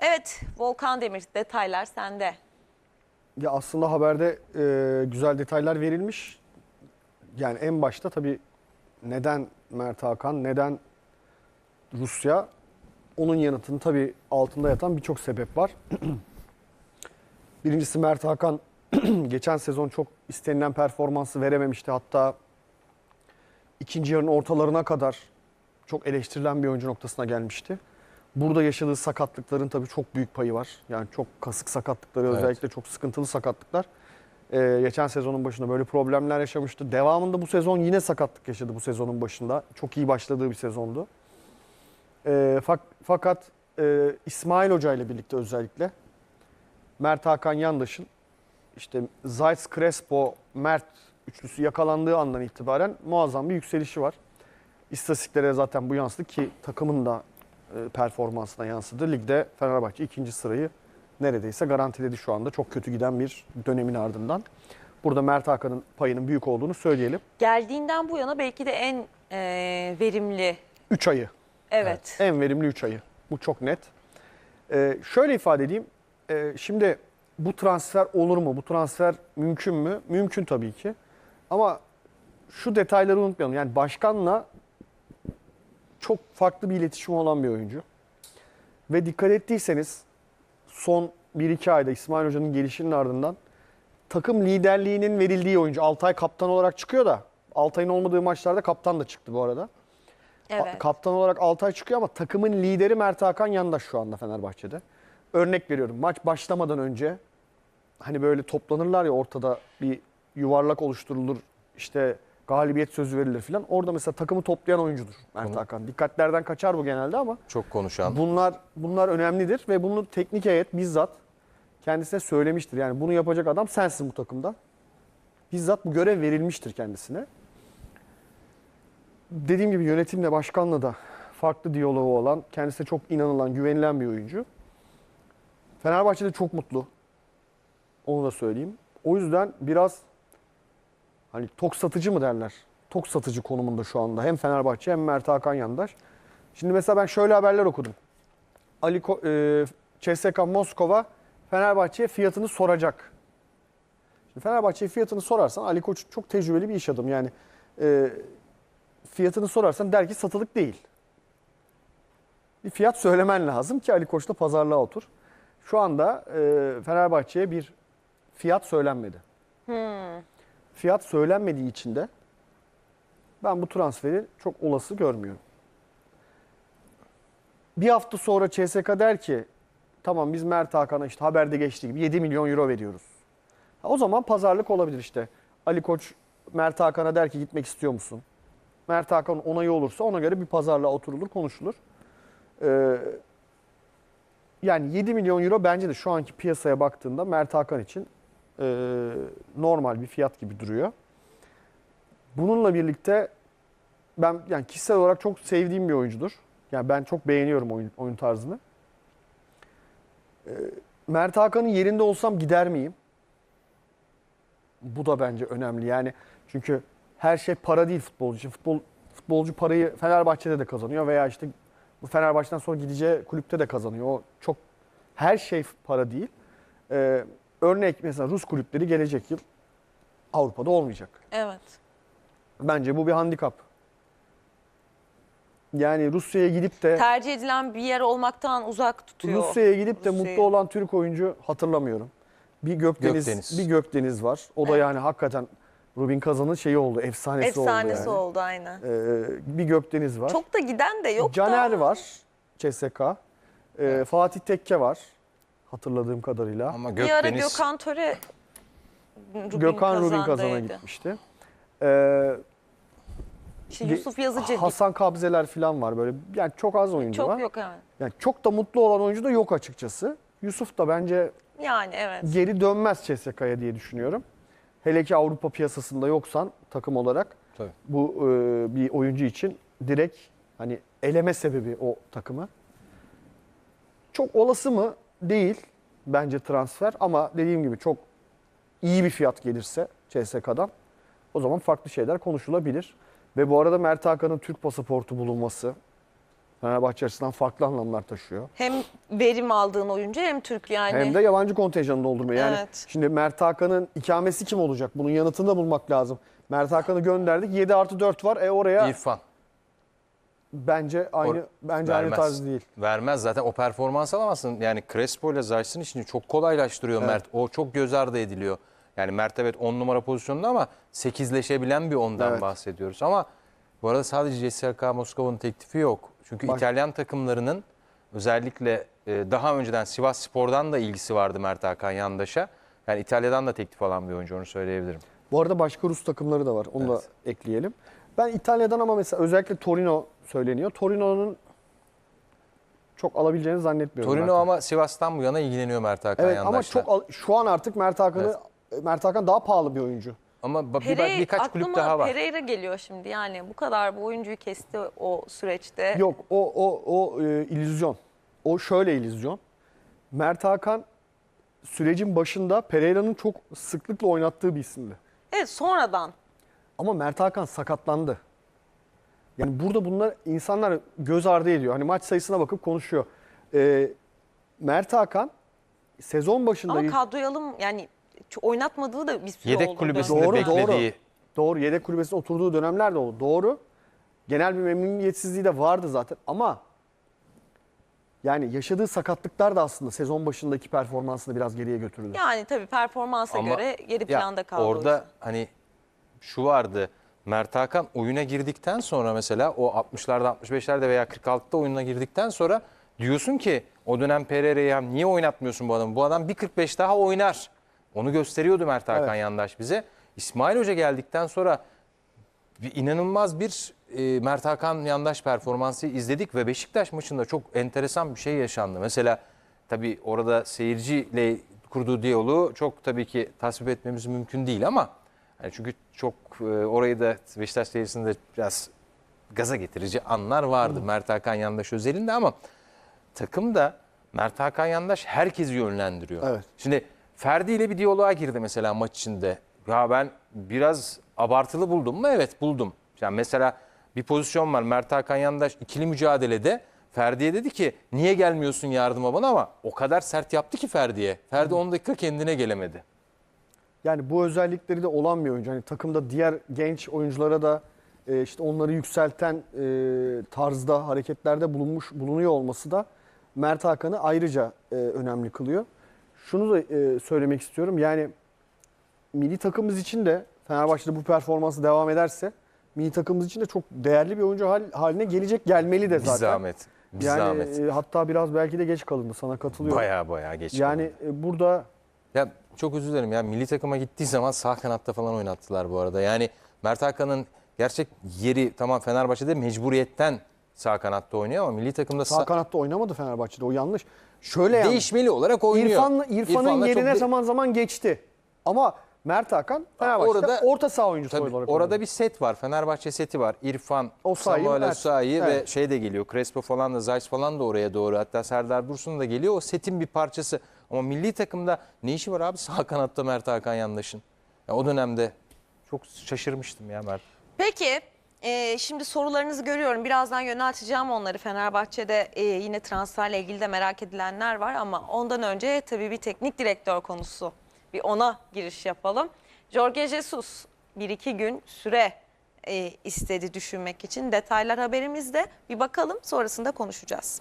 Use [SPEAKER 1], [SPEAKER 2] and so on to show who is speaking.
[SPEAKER 1] Evet Volkan Demir detaylar sende.
[SPEAKER 2] Ya aslında haberde e, güzel detaylar verilmiş. Yani en başta tabii neden Mert Hakan, neden Rusya? Onun yanıtının tabii altında yatan birçok sebep var. Birincisi Mert Hakan geçen sezon çok istenilen performansı verememişti. Hatta ikinci yarının ortalarına kadar çok eleştirilen bir oyuncu noktasına gelmişti. Burada yaşadığı sakatlıkların tabii çok büyük payı var. Yani çok kasık sakatlıkları
[SPEAKER 3] Evet.
[SPEAKER 2] özellikle çok sıkıntılı sakatlıklar. Ee, geçen sezonun başında böyle problemler yaşamıştı. Devamında bu sezon yine sakatlık yaşadı bu sezonun başında. Çok iyi başladığı bir sezondu. Ee, fak- fakat e, İsmail Hoca ile birlikte özellikle Mert Hakan Yandaş'ın işte Zayt Crespo, Mert üçlüsü yakalandığı andan itibaren muazzam bir yükselişi var. İstatistiklere zaten bu yansıdı ki takımın da performansına yansıdı. Ligde Fenerbahçe ikinci sırayı neredeyse garantiledi şu anda. Çok kötü giden bir dönemin ardından. Burada Mert Hakan'ın payının büyük olduğunu söyleyelim.
[SPEAKER 1] Geldiğinden bu yana belki de en e, verimli.
[SPEAKER 2] 3 ayı.
[SPEAKER 1] Evet.
[SPEAKER 2] En verimli 3 ayı. Bu çok net. Ee, şöyle ifade edeyim. Ee, şimdi bu transfer olur mu? Bu transfer mümkün mü? Mümkün tabii ki. Ama şu detayları unutmayalım. Yani başkanla çok farklı bir iletişim olan bir oyuncu. Ve dikkat ettiyseniz son 1-2 ayda İsmail Hoca'nın gelişinin ardından takım liderliğinin verildiği oyuncu. Altay kaptan olarak çıkıyor da Altay'ın olmadığı maçlarda kaptan da çıktı bu arada.
[SPEAKER 1] Evet.
[SPEAKER 2] Kaptan olarak Altay çıkıyor ama takımın lideri Mert Hakan Yandaş şu anda Fenerbahçe'de. Örnek veriyorum maç başlamadan önce hani böyle toplanırlar ya ortada bir yuvarlak oluşturulur işte galibiyet sözü verilir filan. Orada mesela takımı toplayan oyuncudur Mert
[SPEAKER 3] Bunu-
[SPEAKER 2] Hakan. Dikkatlerden kaçar bu genelde ama
[SPEAKER 3] Çok konuşan.
[SPEAKER 2] bunlar bunlar önemlidir ve bunu teknik heyet bizzat kendisine söylemiştir. Yani bunu yapacak adam sensin bu takımda. Bizzat bu görev verilmiştir kendisine. Dediğim gibi yönetimle, başkanla da farklı diyaloğu olan, kendisine çok inanılan, güvenilen bir oyuncu. Fenerbahçe'de çok mutlu. Onu da söyleyeyim. O yüzden biraz hani tok satıcı mı derler? Tok satıcı konumunda şu anda. Hem Fenerbahçe hem Mert Hakan Yandaş. Şimdi mesela ben şöyle haberler okudum. Ali Ko- e, CSKA Moskova Fenerbahçe'ye fiyatını soracak. Şimdi Fenerbahçe'ye fiyatını sorarsan Ali Koç çok tecrübeli bir iş adamı. Yani e, fiyatını sorarsan der ki satılık değil. Bir fiyat söylemen lazım ki Ali Koç da pazarlığa otur. Şu anda e, Fenerbahçe'ye bir fiyat söylenmedi. Fiyat söylenmediği için de ben bu transferi çok olası görmüyorum. Bir hafta sonra CSK der ki tamam biz Mert Hakan'a işte haberde geçtiği gibi 7 milyon euro veriyoruz. O zaman pazarlık olabilir işte. Ali Koç Mert Hakan'a der ki gitmek istiyor musun? Mert Hakan onayı olursa ona göre bir pazarlığa oturulur konuşulur. Ee, yani 7 milyon euro bence de şu anki piyasaya baktığında Mert Hakan için e, normal bir fiyat gibi duruyor. Bununla birlikte ben yani kişisel olarak çok sevdiğim bir oyuncudur. Yani ben çok beğeniyorum oyun, oyun tarzını. Ee, Mert Hakan'ın yerinde olsam gider miyim? Bu da bence önemli. Yani çünkü her şey para değil futbolcu için. Futbol, futbolcu parayı Fenerbahçe'de de kazanıyor veya işte bu Fenerbahçe'den sonra gideceği kulüpte de kazanıyor. O çok her şey para değil. Ee, örnek mesela Rus kulüpleri gelecek yıl Avrupa'da olmayacak.
[SPEAKER 1] Evet.
[SPEAKER 2] Bence bu bir handikap. Yani Rusya'ya gidip de
[SPEAKER 1] Tercih edilen bir yer olmaktan uzak tutuyor.
[SPEAKER 2] Rusya'ya gidip de
[SPEAKER 1] Rusya'yı.
[SPEAKER 2] mutlu olan Türk oyuncu hatırlamıyorum. Bir Gökdeniz,
[SPEAKER 3] Gökdeniz.
[SPEAKER 2] bir Gökdeniz var. O da
[SPEAKER 1] Evet.
[SPEAKER 2] yani hakikaten Rubin Kazan'ın şeyi oldu, efsanesi,
[SPEAKER 1] Efsanesi
[SPEAKER 2] oldu.
[SPEAKER 1] oldu, aynen.
[SPEAKER 2] yani. Ee, bir Gökdeniz var.
[SPEAKER 1] Çok da giden de yok
[SPEAKER 2] Caner
[SPEAKER 1] da.
[SPEAKER 2] var, CSK. Ee, Fatih Tekke var hatırladığım kadarıyla.
[SPEAKER 3] Ama
[SPEAKER 1] Bir ara
[SPEAKER 3] Gökdeniz
[SPEAKER 1] Gökhan Töre Rubin
[SPEAKER 2] Gökhan Rubin Kazan'a gitmişti. Ee,
[SPEAKER 1] İşte Yusuf Yazıcı
[SPEAKER 2] Hasan Kabzeler falan var böyle. Yani çok az oyuncu
[SPEAKER 1] çok
[SPEAKER 2] var.
[SPEAKER 1] yok evet.
[SPEAKER 2] Yani çok da mutlu olan oyuncu da yok açıkçası. Yusuf da bence
[SPEAKER 1] Yani evet.
[SPEAKER 2] geri dönmez CSK'ya diye düşünüyorum. Hele ki Avrupa piyasasında yoksan takım olarak
[SPEAKER 3] Tabii.
[SPEAKER 2] bu e, bir oyuncu için direkt hani eleme sebebi o takımı. Çok olası mı? Değil bence transfer ama dediğim gibi çok iyi bir fiyat gelirse CSK'dan o zaman farklı şeyler konuşulabilir. Ve bu arada Mert Hakan'ın Türk pasaportu bulunması Fenerbahçe açısından farklı anlamlar taşıyor.
[SPEAKER 1] Hem verim aldığın oyuncu hem Türk yani.
[SPEAKER 2] Hem de yabancı kontenjanı doldurma. Yani
[SPEAKER 1] Evet.
[SPEAKER 2] şimdi Mert Hakan'ın ikamesi kim olacak? Bunun yanıtını da bulmak lazım. Mert Hakan'ı gönderdik. 7 artı 4 var. E oraya
[SPEAKER 3] İrfan.
[SPEAKER 2] Bence aynı
[SPEAKER 3] Or-
[SPEAKER 2] bence aynı
[SPEAKER 3] vermez.
[SPEAKER 2] tarz değil.
[SPEAKER 3] Vermez zaten o performans alamazsın. Yani Crespo ile Zayt'ın işini çok kolaylaştırıyor. Mert. O çok göz ardı ediliyor. Yani Mert evet 10 numara pozisyonunda ama 8'leşebilen bir ondan
[SPEAKER 2] Evet.
[SPEAKER 3] bahsediyoruz. Ama bu arada sadece CSKA Moskova'nın teklifi yok. Çünkü
[SPEAKER 2] Bak-
[SPEAKER 3] İtalyan takımlarının özellikle e, daha önceden Sivas Spor'dan da ilgisi vardı Mert Hakan Yandaş'a. Yani İtalya'dan da teklif alan bir oyuncu onu söyleyebilirim.
[SPEAKER 2] Bu arada başka Rus takımları da var. Onu da ekleyelim. Ben İtalya'dan ama mesela özellikle Torino söyleniyor. Torino'nun çok alabileceğini zannetmiyorum.
[SPEAKER 3] Torino
[SPEAKER 2] Mert
[SPEAKER 3] ama Sivas'tan bu yana ilgileniyor Mert Hakan
[SPEAKER 2] Evet ama çok al- şu an artık Mert Hakan'ı Mert Hakan daha pahalı bir oyuncu.
[SPEAKER 3] Ama ba- bir,
[SPEAKER 1] Perey-
[SPEAKER 3] birkaç kulüp
[SPEAKER 1] aklıma
[SPEAKER 3] daha var.
[SPEAKER 1] Pereira geliyor şimdi yani bu kadar bu oyuncuyu kesti o süreçte.
[SPEAKER 2] Yok o o o e, illüzyon. O şöyle illüzyon. Mert Hakan sürecin başında Pereira'nın çok sıklıkla oynattığı bir isimdi.
[SPEAKER 1] Evet sonradan.
[SPEAKER 2] Ama Mert Hakan sakatlandı. Yani burada bunlar insanlar göz ardı ediyor. Hani maç sayısına bakıp konuşuyor. Ee, Mert Hakan sezon başında
[SPEAKER 1] Ama kadroya alım yani oynatmadığı da bir süre
[SPEAKER 3] Yedek
[SPEAKER 1] oldu.
[SPEAKER 3] kulübesinde
[SPEAKER 2] Doğru, doğru.
[SPEAKER 3] beklediği
[SPEAKER 2] Doğru yedek kulübesine oturduğu dönemler de oldu. Doğru. Genel bir memnuniyetsizliği de vardı zaten ama yani yaşadığı sakatlıklar da aslında sezon başındaki performansını biraz geriye götürdü.
[SPEAKER 1] Yani tabii performansa
[SPEAKER 3] Ama
[SPEAKER 1] göre geri planda kaldı.
[SPEAKER 3] Orada hani şu vardı. Mert Hakan oyuna girdikten sonra mesela o 60'larda 65'lerde veya 46'da oyuna girdikten sonra diyorsun ki o dönem Pereira'yı niye oynatmıyorsun bu adamı? Bu adam bir 45 daha oynar. Onu gösteriyordu Mert Hakan
[SPEAKER 2] Evet.
[SPEAKER 3] yandaş bize. İsmail Hoca geldikten sonra bir inanılmaz bir e, Mert Hakan yandaş performansı izledik ve Beşiktaş maçında çok enteresan bir şey yaşandı. Mesela tabii orada seyirciyle kurduğu diyaloğu çok tabii ki tasvip etmemiz mümkün değil ama yani çünkü çok e, orayı da Beşiktaş seyircisinde biraz gaza getirici anlar vardı Mert Hakan yandaş özelinde ama takım da Mert Hakan Yandaş herkesi yönlendiriyor.
[SPEAKER 2] Evet.
[SPEAKER 3] Şimdi Ferdi ile bir diyaloğa girdi mesela maç içinde. Ya ben biraz abartılı buldum mu? Evet buldum. Yani mesela bir pozisyon var Mert Hakan Yandaş ikili mücadelede Ferdi'ye dedi ki niye gelmiyorsun yardıma bana ama o kadar sert yaptı ki Ferdi'ye. Ferdi 10 dakika kendine gelemedi.
[SPEAKER 2] Yani bu özellikleri de olan bir oyuncu. Hani takımda diğer genç oyunculara da e, işte onları yükselten e, tarzda hareketlerde bulunmuş bulunuyor olması da Mert Hakan'ı ayrıca e, önemli kılıyor. Şunu da e, söylemek istiyorum. Yani milli takımımız için de Fenerbahçe'de bu performansı devam ederse milli takımımız için de çok değerli bir oyuncu hal- haline gelecek gelmeli de
[SPEAKER 3] Bir
[SPEAKER 2] zaten.
[SPEAKER 3] zahmet. Bir
[SPEAKER 2] yani
[SPEAKER 3] zahmet.
[SPEAKER 2] e, hatta biraz belki de geç kalındı sana katılıyorum.
[SPEAKER 3] Baya baya geç.
[SPEAKER 2] yani
[SPEAKER 3] kalındı.
[SPEAKER 2] e, burada
[SPEAKER 3] Ya çok özür dilerim ya milli takıma gittiği zaman sağ kanatta falan oynattılar bu arada. Yani Mert Hakan'ın gerçek yeri tamam Fenerbahçe'de mecburiyetten sağ kanatta oynuyor ama milli takımda
[SPEAKER 2] sağ
[SPEAKER 3] sağ,
[SPEAKER 2] kanatta oynamadı Fenerbahçe'de o yanlış. Şöyle yanlış.
[SPEAKER 3] değişmeli olarak oynuyor.
[SPEAKER 2] İrfan'la, İrfan'ın
[SPEAKER 3] İrfan'la çok
[SPEAKER 2] yerine
[SPEAKER 3] de-
[SPEAKER 2] zaman zaman geçti. Ama Mert Hakan Fenerbahçe'de
[SPEAKER 3] Orada-
[SPEAKER 2] orta saha oyuncusu
[SPEAKER 3] Tabii,
[SPEAKER 2] olarak
[SPEAKER 3] orada
[SPEAKER 2] oynadı.
[SPEAKER 3] bir set var. Fenerbahçe seti var. İrfan,
[SPEAKER 2] Osayi,
[SPEAKER 3] Samuel. Osayi ve
[SPEAKER 2] Evet.
[SPEAKER 3] şey de geliyor. Crespo falan da Zayt falan da oraya doğru. Hatta Serdar Dursun da geliyor. O setin bir parçası. Ama milli takımda ne işi var abi sağ kanatta Mert Hakan Yandaş'ın? Ya o dönemde çok şaşırmıştım ya Mert.
[SPEAKER 1] Peki e, şimdi sorularınızı görüyorum. Birazdan yönelteceğim onları. Fenerbahçe'de e, yine transferle ilgili de merak edilenler var ama ondan önce tabii bir teknik direktör konusu. Bir ona giriş yapalım. Jorge Jesus bir iki gün süre e, istedi düşünmek için. Detaylar haberimizde. Bir bakalım sonrasında konuşacağız.